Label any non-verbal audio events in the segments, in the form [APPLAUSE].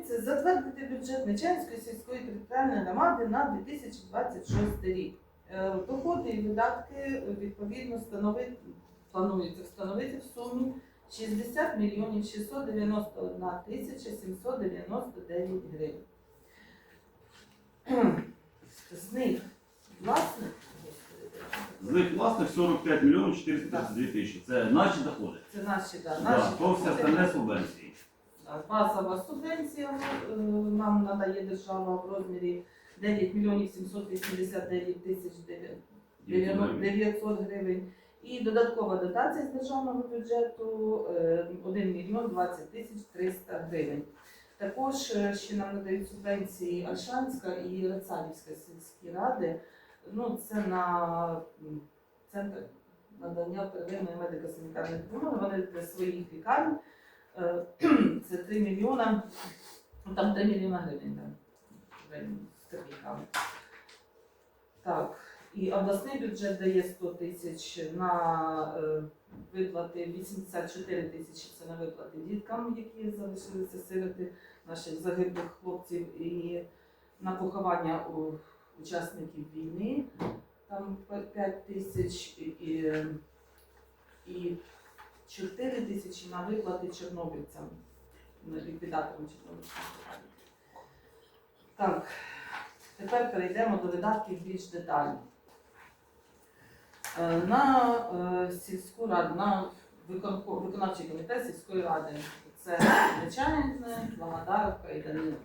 Пропонується затвердити бюджет Нечаївської сільської територіальної громади на 2026 рік. Е, Доходи і видатки е, відповідно становить, планується встановити в сумі 60 мільйонів 691 тисяча 799 гривень. З них власник, З них власних 45 мільйонів 432 тисячі. Це наші доходи. це наші, да, Да, наші то все остальне субвенції. Так, Базова субвенція е, нам надає держава в розмірі 9 мільйонів 789 тисяч 900 гривень. І додаткова дотація з державного бюджету е, 1 мільйон 20 тисяч 300 гривень. Також е, ще нам надають субвенції Альшанська і Рацалівська сільські ради. Ну, це на центр надання первинної медико-санітарної допомоги. Вони для своїх лікарень. Е, [CLEARS THROAT] Це 3 мільйона, ну, там 3 мільйона гривень, да. Так, і обласний бюджет дає 100 тисяч на е, виплати, 84 тисячі це на виплати діткам, які залишилися сироти наших загиблих хлопців, і на поховання у учасників війни, там 5 тисяч і, і 4 тисячі на виплати чорнобильцям, ліквідаторам чорнобильських лікарень. Так, тепер перейдемо до видатків більш детально. Е, На е, сільську раду, на виконавчий комітет сільської ради це Нечаянне, Лагодаровка і Данило.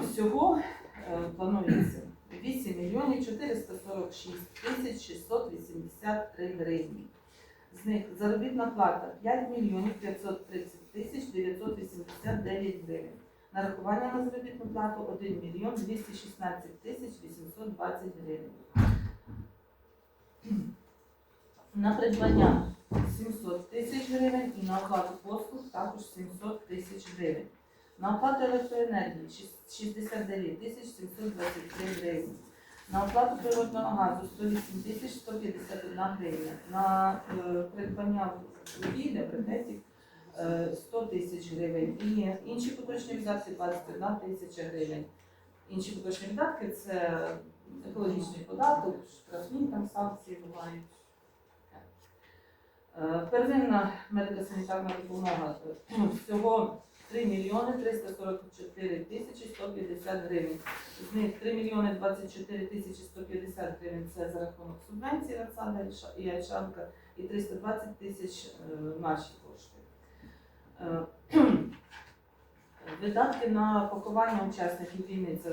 Всього е, планується 8 мільйонів 446 тисяч 683 гривні. З них заробітна плата 5 мільйонів 530 тисяч 989 гривень. Нарахування на заробітну плату 1 мільйон 216 тисяч 820 гривень. На придбання 700 тисяч гривень і на оплату послуг також 700 тисяч гривень. На оплату електроенергії 69 тисяч 723 гривні. На оплату природного газу 108 тисяч 151 гривня. На е, придбання вугілля, брикетів е, 100 тисяч гривень. І інші поточні видатки 21 тисяча гривень. Інші поточні видатки це екологічний податок, штрафні там санкції бувають. Е, Первинна медико-санітарна допомога е, всього 3 мільйони 344 тисячі 150 гривень. З них 3 мільйони 24 тисячі 150 гривень це за рахунок субвенції Рацада і Альшанка, і 320 тисяч е, наші кошти. Е, Видатки на поховання учасників війни це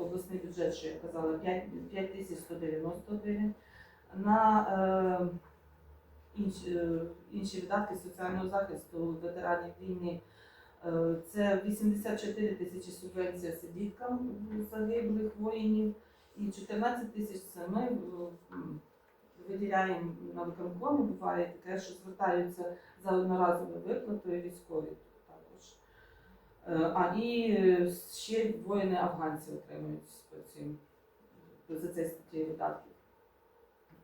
обласний бюджет, що я казала, 5, 5 тисяч 190 гривень. На е, інші, е, інші видатки соціального захисту ветеранів війни е, це 84 тисячі субвенція сидіткам загиблих воїнів і 14 тисяч це ми е, виділяємо на виконкомі. Буває таке, що звертаються за одноразовою виплатою військові також. Е, А і е, ще воїни афганці отримують цим за цей статті видатків.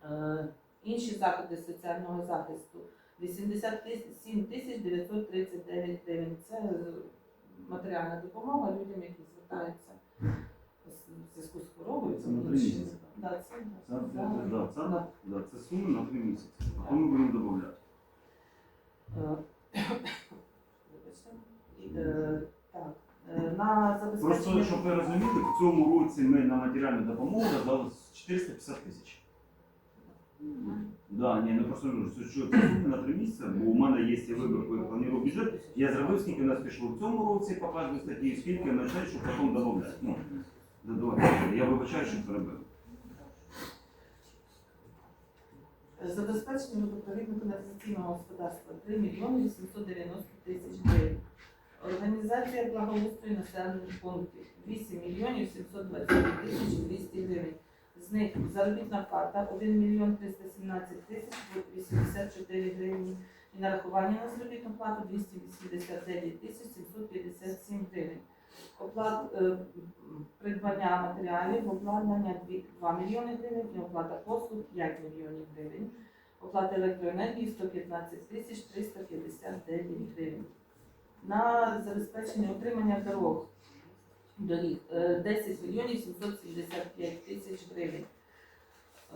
Е, Інші заходи соціального захисту 87 тисяч 939 гривень. Це е, матеріальна допомога людям, які звертаються в зв'язку з хворобою. Це на три місяці. Да, це, Це, да, це, да, це, на- да, це суми на 3 місяці. А ми будемо додати. Е. [COUGHS] Е, Так. На Просто, щоб ви розуміли, в цьому році ми на матеріальну допомогу дали 450 тисяч. Да, ні, ну просто ну, що що це на три місяці, бо у мене є вибір, коли планую бюджет. Я зробив, скільки в нас пішло в цьому році по статті, скільки на щоб потім додати. Ну, додавати. Я вибачаю, що перебив. Забезпечення водопровідно-каналізаційного господарства 3 мільйони 890 тисяч гривень. Організація благоустрою населених пунктів 8 мільйонів 720 тисяч 200 гривень. З них заробітна плата 1 мільйон 317 тисяч 84 гривні. І нарахування на заробітну плату 289 тисяч 757 гривень. Оплат е, придбання матеріалів, обладнання 2 мільйони гривень і оплата послуг 5 мільйонів гривень. Оплата електроенергії 115 тисяч 359 гривень. на забезпечення утримання дорог доріг е, 10 мільйонів 775 тисяч гривень.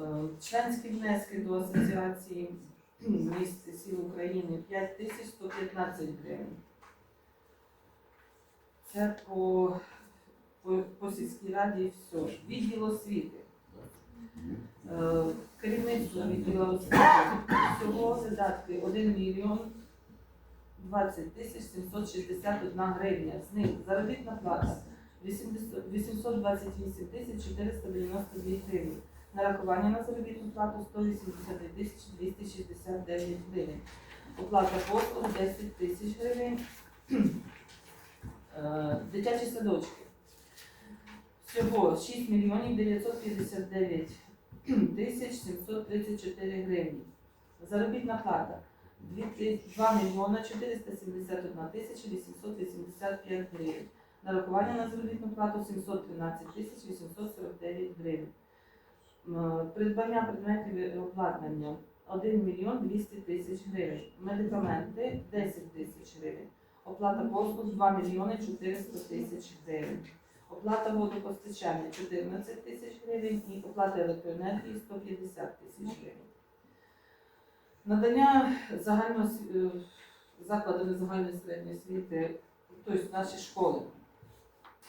Е, Членські внески до асоціації міст сіл України 5 тисяч 115 гривень. Це по, по, по сільській раді все. Відділ освіти. Е, Керівництво відділу освіти. Всього видатки 1 мільйон 20 тисяч 761 гривня. З них заробітна плата 80 828 тисяч 492 гривні. Нарахування на заробітну плату 180 тисяч 269 гривень. Оплата послуг 10 тисяч гривень. Е, Дитячі садочки. Всього 6 мільйонів 959 тисяч 734 гривні. Заробітна плата 2 мільйона 471 тисяча 885 гривень. Нарахування на заробітну плату 713 тисяч 849 гривень. Придбання предметів обладнання 1 мільйон 200 тисяч гривень. Медикаменти 10 тисяч гривень. Оплата послуг 2 мільйони 400 тисяч гривень. Оплата водопостачання 14 тисяч гривень і оплата електроенергії 150 тисяч гривень. Надання загально закладами загальної середньої освіти, тобто наші школи.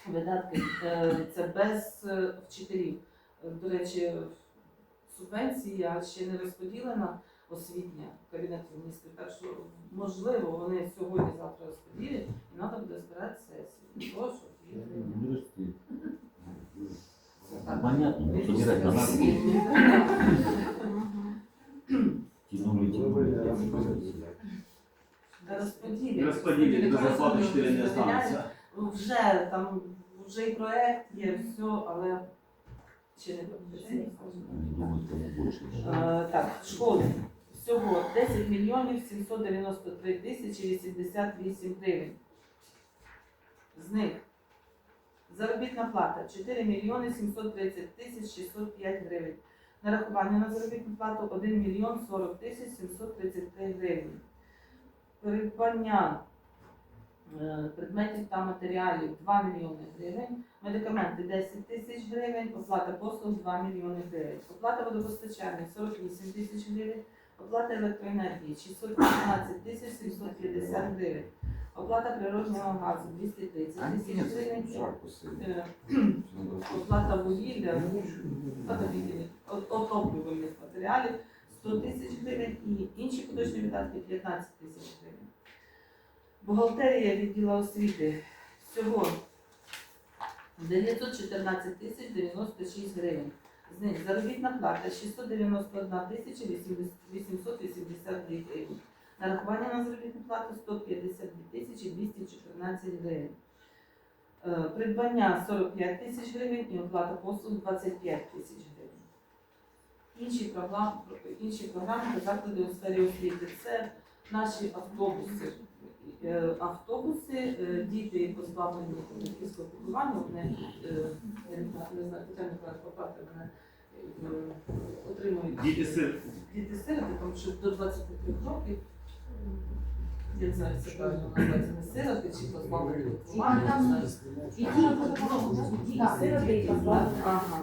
Видатки е, це без е, вчителів. Е, До речі, субвенція ще не розподілена освітня Кабінету міністрів, так що можливо вони сьогодні-завтра розподілять і треба буде збирати сесію. Прошу. Понятно, но собирать надо. Тянули, тянули. Да розподілять. Розподілять, до зарплати 4 не Розподіляють. Вже там вже і проект є, все, але ще не больше. Е, Так, школи. Всього 10 мільйонів 793 тисячі 88 гривень. З них заробітна плата 4 мільйони 730 тисяч 605 гривень. Нарахування на заробітну плату 1 мільйон 40 тисяч 733 гривень. Придбання предметів та матеріалів 2 мільйони гривень. Медикаменти 10 тисяч гривень, оплата послуг 2 мільйони гривень, оплата водопостачання 48 тисяч гривень, оплата електроенергії 615 тисяч 750 гривень, оплата природного газу 230 тисяч гривень, е, оплата вугілля, отоплювальних матеріалів 100 тисяч гривень і інші поточні видатки 15 тисяч. Бухгалтерія відділу освіти всього 914 тисяч 96 гривень. З них заробітна плата 691 тисяча 882 гривень. Нарахування на заробітну плату 152 тисячі 214 гривень. Е, Придбання 45 тисяч гривень і оплата послуг 25 тисяч гривень. Інші програми, інші програми та заклади у сфері освіти це наші автобуси. Е, Автобуси, е, діти позбавлені батьківського піклування, вони е, не знаю, Тетяна Миколаївна, мене, отримують діти сироти, тому що до 23 років, я не знаю, це правильно називається не сироти чи позбавлені піклування, не знаю. І ті, ну, сироти і позбавлені. Ага.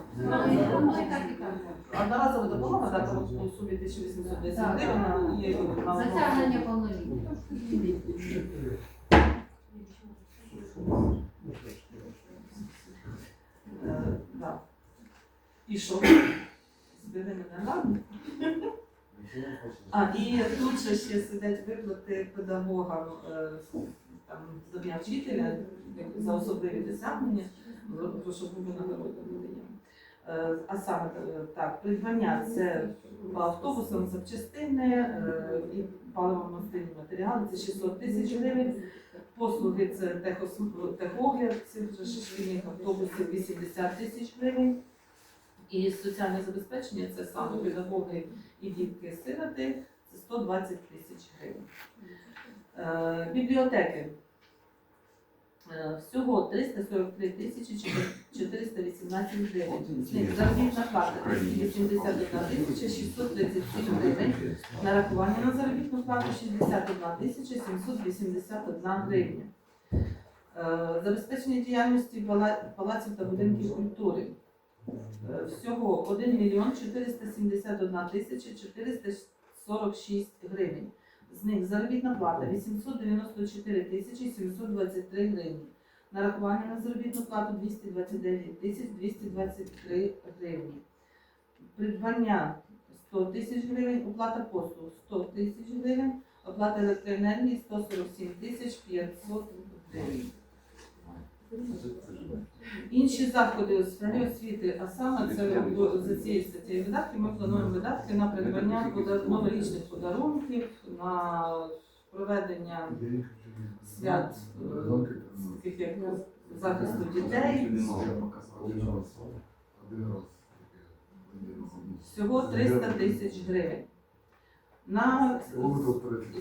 Одноразова допомога, так, у сумі 1810 гривень на є на Затягнення повноліття. Е, да. І що? А, і тут же ще сидять виплати педагогам е, там, дня вчителя за особливі досягнення, були нагороди видаємо. А саме е, так, придбання це по автобусам запчастини е, і паливо-мастильні матеріали, це 600 тисяч гривень. Послуги це техогляд цих шкільних автобусів 80 тисяч гривень. І соціальне забезпечення це саме педагоги і дітки сироти це 120 тисяч гривень. Е, бібліотеки. Е, Всього 343 тисячі 418 гривень. З них заробітна плата 281 тисяча 637 гривень. Нарахування на заробітну плату 61 тисяча 781 гривня. Е, Забезпечення діяльності палаців та будинків культури. Е, Всього 1 мільйон 471 тисяча 446 гривень. З них заробітна плата 894 тисячі 723 гривні. Нарахування на заробітну плату 229 тисяч 223 гривні. Придбання 100 тисяч гривень, оплата послуг 100 тисяч гривень, оплата електроенергії 147 тисяч 500 гривень. Інші заходи у сфері освіти, а саме це за цією статтєю видатків, ми плануємо видатки на придбання новорічних подарунків, на проведення свят таких як захисту дітей. Всього 300 тисяч гривень. На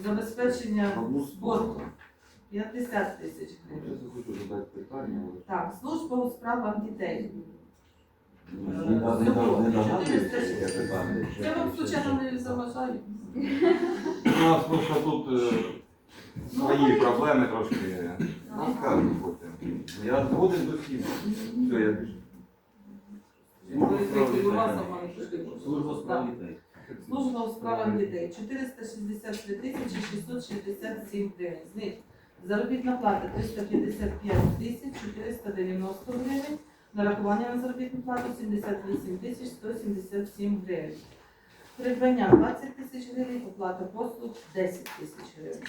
забезпечення спорту 50 тисяч гривень. Так, служба у справах дітей. Не да- не да- не догадуєшся, яке питання? Я вам случайно не заважаю. У нас просто тут е, свої проблеми трошки. Розказуй потім. Я згоден до всіх. Все, я біжу. Служба справ дітей. Служба у справах дітей 463 тисячі 667 гривень. З них заробітна плата 355 тисяч 490 гривень. Нарахування на заробітну плату 78 тисяч 177 гривень. Придбання 20 тисяч гривень, оплата послуг 10 тисяч гривень.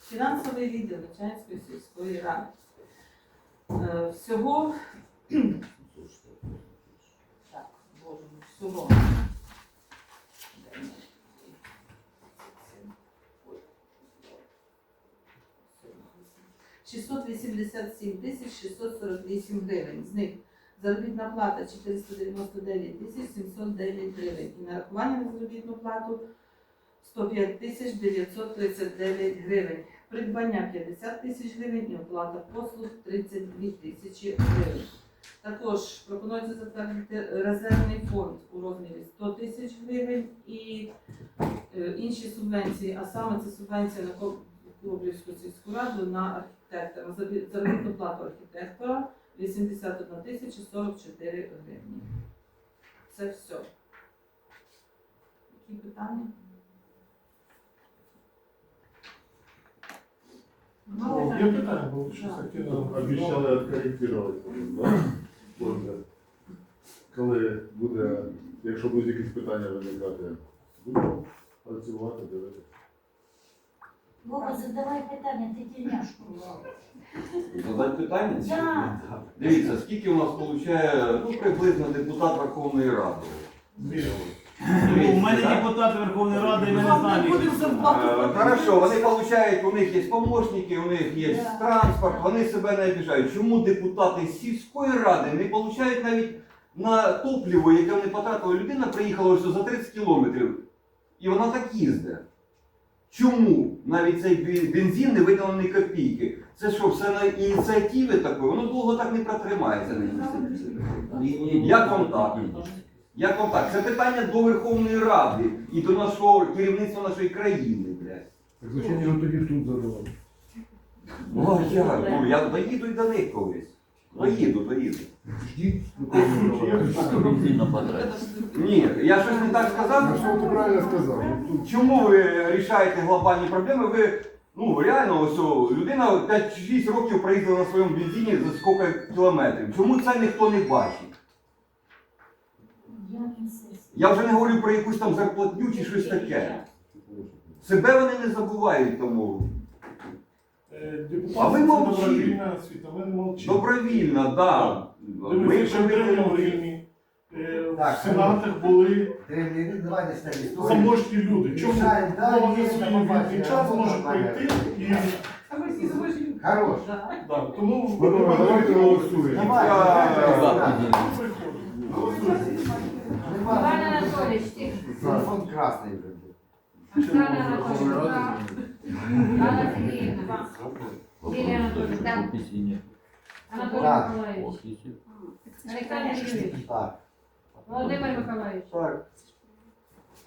Фінансовий відділ Начальської сільської ради. Е, Всього [CLEARS THROAT] так, боже всього. 687 тисяч 648 гривень. З них заробітна плата 499 тисяч 709 гривень. І нарахування на заробітну плату 105 тисяч 939 гривень. Придбання 50 тисяч гривень і оплата послуг 32 тисячі гривень. Також пропонується затвердити резервний фонд у розмірі 100 тисяч гривень і е, інші субвенції, а саме це субвенція на Коб- Коблівську сільську раду на архітектора, заробітну плату архітектора 81 тисяча 44 гривні. Це все. Які питання? Ну, Є питання, бо щось таке Обіцяли відкоректувати? Може, Коли буде, якщо будуть якісь питання виникати, будемо працювати, дивитися. Вова, задавай питання, ти тільняшку. Задати питання? Да. Дивіться, скільки у нас получає ну, приблизно депутат Верховної Ради? У мене депутат Верховної Ради, і ми не знаємо. Е. Хорошо, вони получають, у них є помощники, у них є Да. транспорт, вони себе не обіжають. Чому депутати сільської ради не получають навіть на топливо, яке вони потратили? Людина приїхала ось за 30 кілометрів, і вона так їздить. Чому навіть цей бензин не виділений копійки? Це що, все на ініціативи такої? Воно довго так не протримається на ініціативі. Як вам так? Як вам так? Це питання до Верховної Ради і до нашого керівництва нашої країни, блядь. Так зачем його тоді в суд задавати? Ну, а я, ну, я доїду і до них колись. Ждіть. Бензина. Ні, я щось не так сказав. що ти правильно сказав? Чому ви рішаєте глобальні проблеми? Ви, ну, реально, ось о, людина 5-6 років проїздила на своєму бензині за скільки кілометрів. Чому це ніхто не бачить? Я вже не говорю про якусь там зарплатню чи щось таке. Себе вони не забувають тому. Е, А ви мовчіть. добровільна освіта, ми не мовчимо. Добровільно, так. Да. Ми Дивіться, що в древньому Римі, е, в Так, сенатах були не стави заможні люди. Чому? Мішаємо, да, Бо вони є, свій там вільний час робота можуть прийти і. Хорош. Да. да, тому Панове, давайте голосуємо. Давай. Я- давай, давай. Нема. Іван Анатолійович. Телефон красний вже. Оксана Анатолійовна. Анна Сергіївна. Лілія Анатолійовна. Анатолій Так. Миколаївич. Олександр Юрійович. Так. Володимир Миколаївич. Так.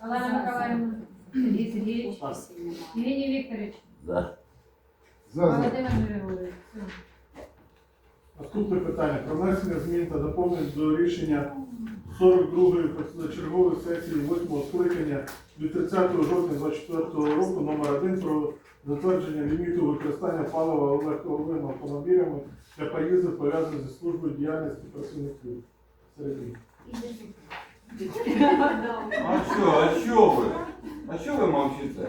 Олена Миколаївна. Сергій Сергійович. Євгеній Вікторович. За. Володимир Григорович. Все. Наступне питання про внесення змін та доповнень до рішення 42-ї позачергової сесії 8-го скликання від 30 жовтня 24 року номер 1 про затвердження ліміту використання палива легковими автомобілями для поїздок пов'язаних зі службою діяльності працівників. Середньо. А що, а що ви? А що ви мовчите?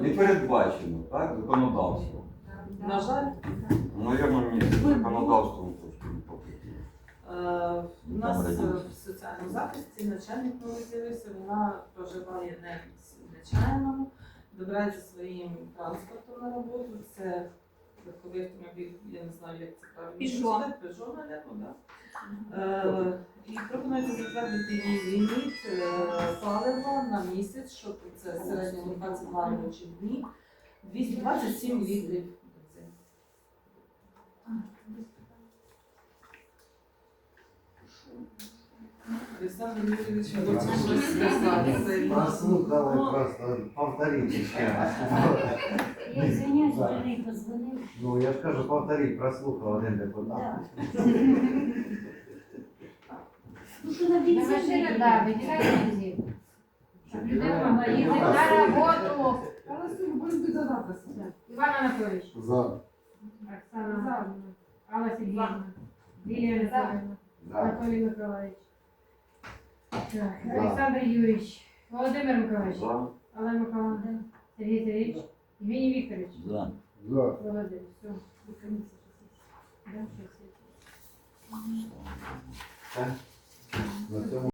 Не передбачено, так? Законодавство. На жаль, Наверно, ні, законодавством не покрито. Е, У нас е, в соціальному захисті начальник новий з'явився, вона проживає не в Нечаяному, добирається своїм транспортом на роботу. Це легковий автомобіль, я не знаю, як це правильно. Peugeot. сказати, Peugeot, мабуть, да. Е, І пропонується затвердити її ліміт е, палива на місяць, щоб це середньо 22 робочі дні, 227 літрів бензину. Олександр Юрійович, хоче щось сказати. Прослухали Ну, просто. Повторите ще раз. Я извиняюсь, Андрей позвонил. Ну, я ж кажу, повторіть, прослухав один депутат. Да. Ну что на На бензин? машину, да, виділяйте бензин. Щоб людина могла їздити на роботу. Іван Анатолійович. За. Оксана Анатолійовна. Алла Сергіївна. Лілія Анатолійовна. Да. Анатолій Миколаївич. Так, Олександр Юрійович. Володимир Миколаївич. За. Олена Миколаївна. Сергій Сергійович. Євгеній Вікторович. За. За. Володимир. Все. Да. На цьому